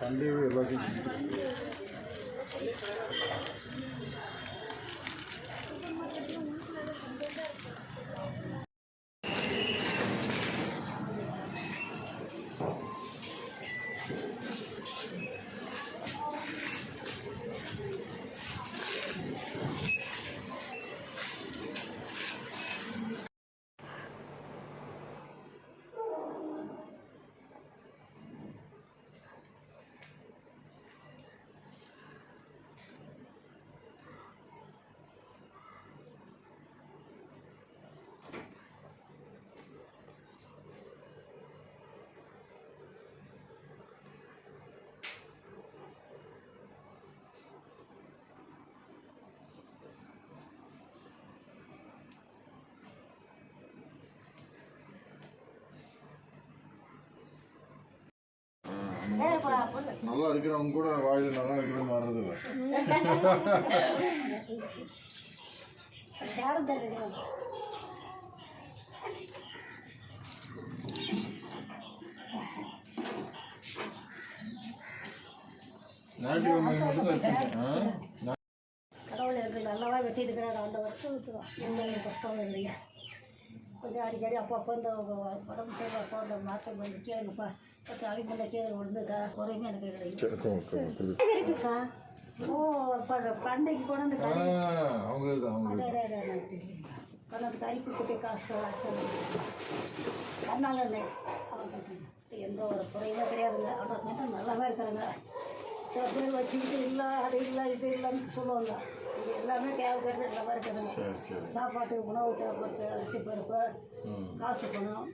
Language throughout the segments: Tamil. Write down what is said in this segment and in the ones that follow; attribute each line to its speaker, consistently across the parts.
Speaker 1: సండే நல்லா இருக்கிறவங்க கூட வாயில் நல்லா இருக்கிறவங்க வர்றது இல்லை ஞாயிற்றுக்கிழமை மட்டும்
Speaker 2: கடவுள் எனக்கு நல்லாவே இருக்கிறார். அந்த வருஷம் கஷ்டம் இல்லையா. கொஞ்சம் அடிக்கடி அப்பப்போ இந்த உடம்பு சரியில்லை அப்போ அந்த மாற்றம் வந்து கேளுங்கப்பா. பத்து நாளைக்கு முன்னே கீழே விழுந்துக்கா குறையுமே எனக்கு
Speaker 1: சரி
Speaker 2: இருக்குக்கா? ஓ பண்டைக்கு கொண்டு வந்து
Speaker 1: ஆ
Speaker 2: கறி
Speaker 1: தான் அவங்களுக்கு
Speaker 2: கொண்டாந்து கறி கொடுத்துட்டு காசு கண்ணால் எந்த ஒரு குறையுமே கிடையாதுங்க ஆனால் மட்டும் நல்லாவே இருக்கிறாங்க. சில பேர் வச்சுக்கிட்டு இல்லை அது இல்லை இது இல்லைன்னு சொல்லுவாங்க. எல்லாமே தேவைப்படுறது நல்லா இருக்குதுங்க.
Speaker 1: சரி சரி.
Speaker 2: சாப்பாட்டுக்கு உணவு தேவைப்படுது அரிசி பருப்பு காசு பணம்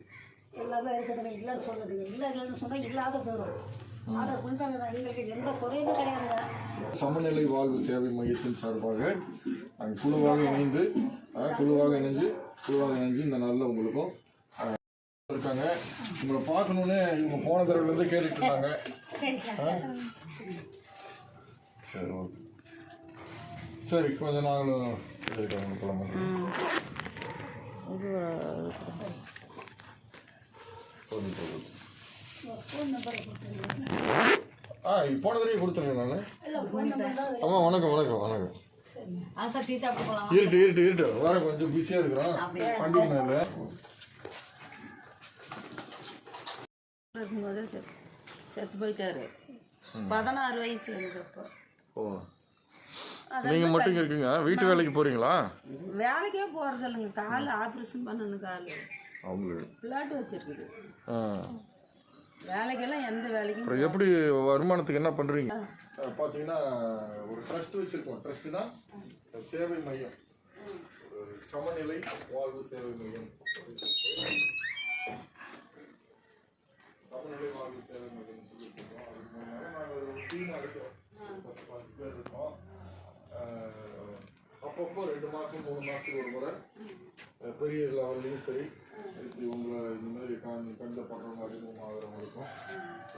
Speaker 2: எல்லாமே இருக்குதுங்க. இல்லைன்னு சொல்லுதுங்க இல்லை இல்லைன்னு சொன்னால் இல்லாத போயிடும் கொடுத்தாங்க எங்களுக்கு எந்த குறையுமே கிடையாதுங்க.
Speaker 1: சமநிலை வாழ்வு சேவை மையத்தின் சார்பாக நாங்கள் குழுவாக இணைந்து குழுவாக இணைஞ்சு குழுவாக இணைஞ்சு இந்த நாளில் உங்களுக்கும் இருக்காங்க. உங்களை பார்க்கணுன்னு இவங்க போன தடவைலேருந்து கேட்டுட்டு இருந்தாங்க? சரி ஓகே. சரி கொஞ்சம் நாங்களும் ஆ போன தடவை கொடுத்துருங்க நான். ஆமாம் வணக்கம் வணக்கம் வணக்கம். இருட்டு இருட்டு இருட்டு. வேற கொஞ்சம் பிஸியாக இருக்கிறோம். பண்டிகை நாள்
Speaker 3: இருக்கும்போது செத்து போயிட்டாரு. பதினாறு வயசு எனக்கு அப்போ.
Speaker 1: ஓ. நீங்கள் மட்டும் இங்க இருக்கீங்க வீட்டு வேலைக்கு போகிறீங்களா
Speaker 3: வேலைக்கே போகிறது இல்லைங்க. கால் ஆப்ரேஷன் பண்ணணும் கால்
Speaker 1: அவங்களுக்கு.
Speaker 3: பிளாட் வச்சிருக்குது. வேலைக்கெல்லாம் எந்த வேலைக்கும்
Speaker 1: எப்படி வருமானத்துக்கு என்ன பண்ணுறீங்க பார்த்தீங்கன்னா ஒரு ட்ரஸ்ட் வச்சுருக்கோம். ட்ரஸ்ட்னா சேவை மையம். சமநிலை வாழ்வு சேவை மையம். சமநிலை வாழ்வு சேவை மையம் சொல்லியிருக்கோம் அதுக்கு முன்னாடி நாங்கள் ஒரு டீமாக இருக்கோம் பத்து பேர் இருக்கோம். அப்பப்போ ரெண்டு மாதம் மூணு மாதத்துக்கு ஒரு முறை பெரிய லெவல்லையும் சரி இப்படி உங்களை இந்த மாதிரி கண் கண்ட பண்ணுறவங்க அறிமுகம் ஆகிறவங்களுக்கும்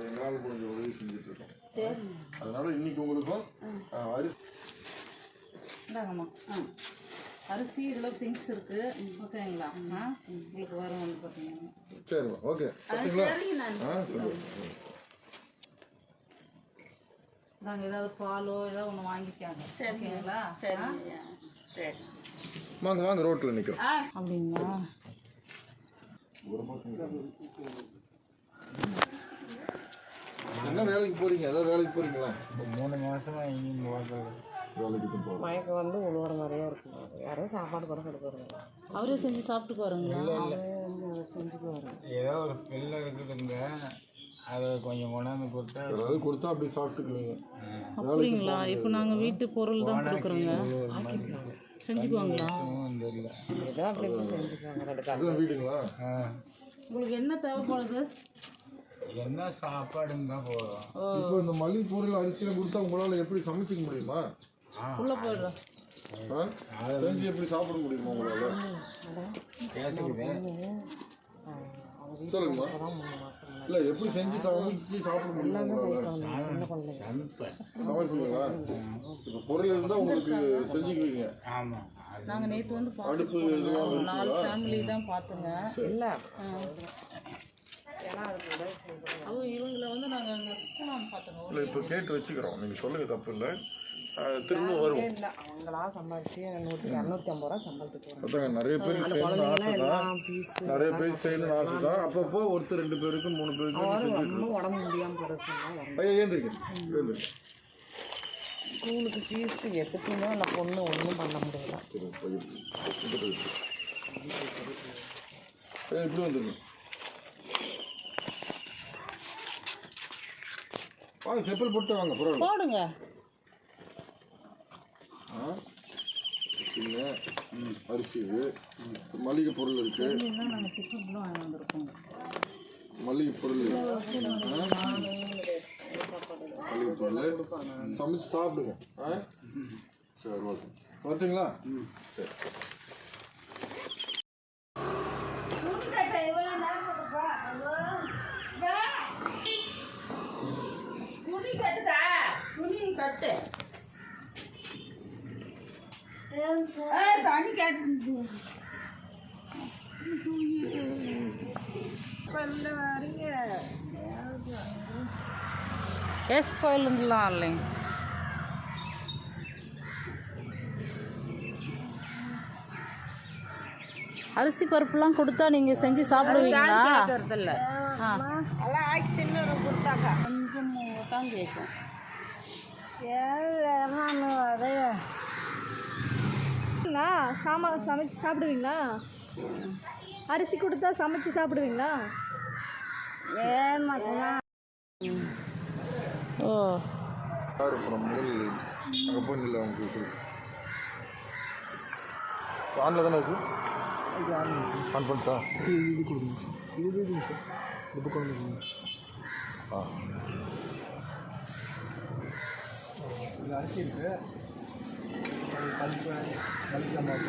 Speaker 1: எங்களால் முடிஞ்ச உதவி செஞ்சுட்டு இருக்கோம்.
Speaker 3: சரி.
Speaker 1: அதனால இன்னைக்கு உங்களுக்கும் அரிசி
Speaker 4: அரிசி இதில் திங்ஸ் இருக்கு. ஓகேங்களா உங்களுக்கு வரும் வந்து பார்த்தீங்கன்னா
Speaker 1: சரிம்மா. ஓகே.
Speaker 3: சரிங்க நான்
Speaker 4: நாங்கள் ஏதாவது பாலோ ஏதாவது ஒன்று வாங்கிக்காங்க ஓகேங்களா?
Speaker 3: சரிங்க சரி.
Speaker 1: வாங்க வாங்க ரோட்டில் நிற்கிறோம்
Speaker 3: ஆ.
Speaker 4: அப்படிங்களா?
Speaker 1: என்ன வேலைக்கு போறீங்க? ஏதாவது வேலைக்கு போறீங்களா?
Speaker 5: மூணு மாசமா எங்கேயும்
Speaker 1: வேலைக்கு போகிறோம்
Speaker 6: மயக்கம் வந்து உழுவுற மாதிரியே இருக்கும். யாரும் சாப்பாடு கூட கொடுக்குறது
Speaker 4: அவரே செஞ்சு சாப்பிட்டுக்கு வருங்களா
Speaker 6: செஞ்சுக்குவாரு.
Speaker 5: ஏதோ ஒரு பிள்ளை இருக்குதுங்க. அதை கொஞ்சம் கொண்டாந்து கொடுத்தா
Speaker 1: ஏதாவது கொடுத்தா அப்படி சாப்பிட்டுக்குவீங்க.
Speaker 4: அப்படிங்களா? இப்போ நாங்கள் வீட்டு பொருள் தான் கொடுக்குறோங்க. செஞ்சுக்குவாங்களா?
Speaker 5: தெரியல.
Speaker 6: செஞ்சுக்குவாங்க
Speaker 1: வீடுங்களா?
Speaker 5: ஆ,
Speaker 4: உங்களுக்கு என்ன தேவைப்படுது?
Speaker 5: என்ன சாப்பாடுங்க தான் போதும்
Speaker 1: இப்போ இந்த மளிகை பொருள் அரிசியெல்லாம் கொடுத்தா உங்களால் எப்படி சமைச்சிக்க முடியுமா?
Speaker 4: உள்ளே போயிடுறோம்
Speaker 1: செஞ்சு எப்படி சாப்பிட முடியுமா உங்களால்? சொல்லுங்கம்மா. இல்லை எப்படி செஞ்சு சமைச்சு சாப்பிட முடியுமா சமைப்பீங்களா இப்போ பொருள் இருந்தால் உங்களுக்கு செஞ்சுக்குவீங்க.
Speaker 5: ஆமாம்
Speaker 4: நாங்கள் நேற்று வந்து
Speaker 1: அடுப்பு
Speaker 4: பார்த்துட்டு நாலு? ஃபேமிலி தான் பார்த்துங்க
Speaker 6: இல்லை.
Speaker 4: இவங்களை வந்து நாங்கள் அங்கே பார்த்தோங்க
Speaker 1: இல்லை இப்போ கேட்டு வச்சுக்கிறோம். நீங்கள் சொல்லுங்க தப்பு இல்லை. திரும்ப
Speaker 6: இல்லை அவங்களா சம்பாதிச்சு நூற்றி இரநூத்தி ஐம்பது ரூபா சம்பளத்துக்கு வரும்
Speaker 1: நிறைய பேருக்கு செய்யணும்னு ஆசை தான். நிறைய பேருக்கு செய்யணும்னு ஆசை தான். அப்பப்போ ஒருத்தர் ரெண்டு பேருக்கு மூணு பேருக்கு
Speaker 6: உடம்பு முடியாமல் போகிறதுனா
Speaker 1: ஐயா ஏந்திரிக்க ஏந்திரிக்க
Speaker 6: ஸ்கூலுக்கு ஃபீஸ்க்கு எதுக்குமே அந்த பொண்ணு ஒன்றும் பண்ண முடியல.
Speaker 1: இப்படி வந்துருங்க. வாங்க செப்பல் போட்டு வாங்க
Speaker 4: போடுங்க.
Speaker 1: ஆ அரிசி இது மளிகை பொருள் இருக்கு. மளிகை பொருள் மளிகை பொருள். சமைச்சு சாப்பிடுங்க. ஆ? சரி ஓகே. வரட்டுங்களா? சரி.
Speaker 4: எஸ் கோயிலுங்களாம் இல்லைங்க அரிசி பருப்புலாம் கொடுத்தா நீங்கள் செஞ்சு சாப்பிடுவீங்களா?
Speaker 3: கொஞ்சம் தான் கேட்கும்
Speaker 7: சாமா சமைச்சு சாப்பிடுவீங்களா? அரிசி கொடுத்தா சமைச்சு சாப்பிடுவீங்களா?
Speaker 4: ஓ.
Speaker 1: யார் முதல் அங்கே போய் நில்ல அவங்க ஆனில் தானே இருக்கு ஆன் பண்ணிட்டா? இது கொடுங்க இது இது சார். இது கொடுங்க ஆ
Speaker 5: இது அரிசி இருக்கு அது பருப்பு மளிகை சாம்பார்